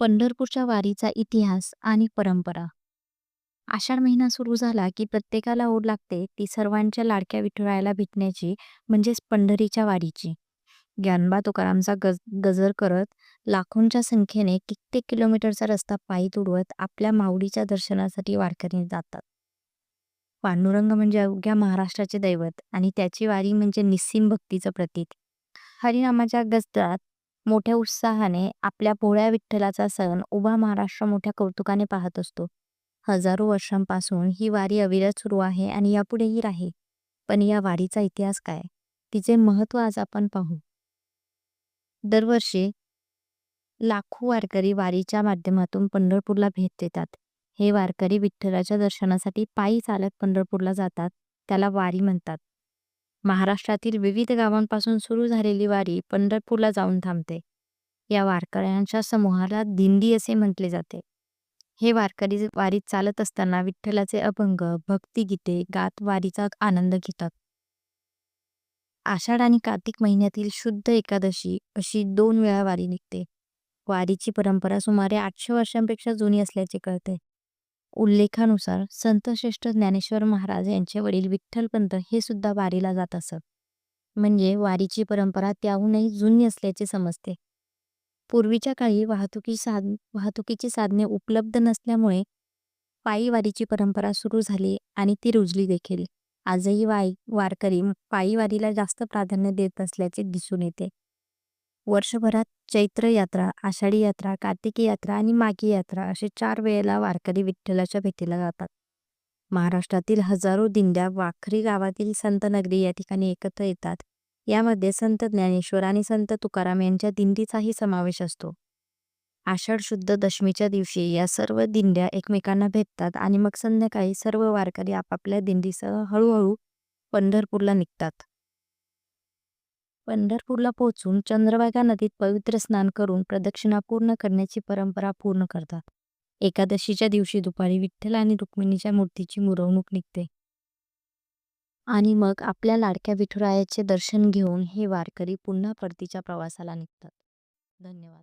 पंढरपूरच्या वारीचा इतिहास आणि परंपरा. आषाढ महिना सुरू झाला की प्रत्येकाला ओढ लागते ती सर्वांच्या लाडक्या विठुरायाला भेटण्याची म्हणजेच पंढरीच्या वारीची. ज्ञानबा तुकारामचा गज गजर करत लाखोंच्या संख्येने कित्येक किलोमीटरचा रस्ता पायी तुडवत आपल्या माऊलीच्या दर्शनासाठी वारकरी जातात. पांडुरंग म्हणजे अवघ्या महाराष्ट्राचे दैवत आणि त्याची वारी म्हणजे निस्सीम भक्तीचं प्रतीक. हरिनामाच्या गजरात मोठ्या उत्साहाने आपल्या पोळ्या विठ्ठलाचा सण उभा महाराष्ट्र मोठ्या कौतुकाने पाहत असतो. हजारो वर्षांपासून ही वारी अविरत सुरू आहे आणि यापुढेही राहील. पण या वारीचा इतिहास काय? तिचे महत्त्व आज आपण पाहू. दरवर्षी लाखो वारकरी वारीच्या माध्यमातून पंढरपूरला भेट देतात. हे वारकरी विठ्ठलाच्या दर्शनासाठी पायी चालत पंढरपूरला जातात. त्याला वारी म्हणतात. महाराष्ट्रातील विविध गावांपासून सुरू झालेली वारी पंढरपूरला जाऊन थांबते. या वारकऱ्यांच्या समूहाला दिंडी असे म्हटले जाते. हे वारकरी वारीत चालत असताना विठ्ठलाचे अभंग भक्तिगीते गात वारीचा आनंद घेतात. आषाढ आणि कार्तिक महिन्यातील शुद्ध एकादशी अशी दोन वेळा वारी निघते. वारीची परंपरा सुमारे आठशे वर्षांपेक्षा जुनी असल्याचे कळते. उल्लेखानुसार संतश्रेष्ठ ज्ञानेश्वर महाराज यांचे वडील विठ्ठलपंत हे सुद्धा वारीला जात असत. म्हणजे वारीची परंपरा त्याहूनही जुनी असल्याचे समजते. पूर्वीच्या काळी वाहतुकी साध वाहतुकीची साधने उपलब्ध नसल्यामुळे पायी वारीची परंपरा सुरू झाली आणि ती रुजली देखील. आजही वाई वारकरी पायी वारीला जास्त प्राधान्य देत असल्याचे दिसून येते. वर्षभरात चैत्र यात्रा आषाढी यात्रा कार्तिकी यात्रा आणि माघी यात्रा असे चार वेळेला वारकरी विठ्ठलाच्या भेटीला जातात. महाराष्ट्रातील हजारो दिंड्या वाखरी गावातील संत नगरी या ठिकाणी एकत्र येतात. यामध्ये संत ज्ञानेश्वर आणि संत तुकाराम यांच्या दिंडीचाही समावेश असतो. आषाढ शुद्ध दशमीच्या दिवशी या सर्व दिंड्या एकमेकांना भेटतात आणि मग संध्याकाळी सर्व वारकरी आपापल्या दिंडीसह हळूहळू पंढरपूरला निघतात. पंढरपूरला पोहोचून चंद्रभागा नदीत पवित्र स्नान करून प्रदक्षिणा पूर्ण करण्याची परंपरा पूर्ण करतात. एकादशीच्या दिवशी दुपारी विठ्ठल आणि रुक्मिणीच्या मूर्तीची मिरवणूक निघते. आणि मग आपल्या लाडक्या विठुरायाचे दर्शन घेऊन हे वारकरी पुन्हा परतीच्या प्रवासाला निघतात. धन्यवाद.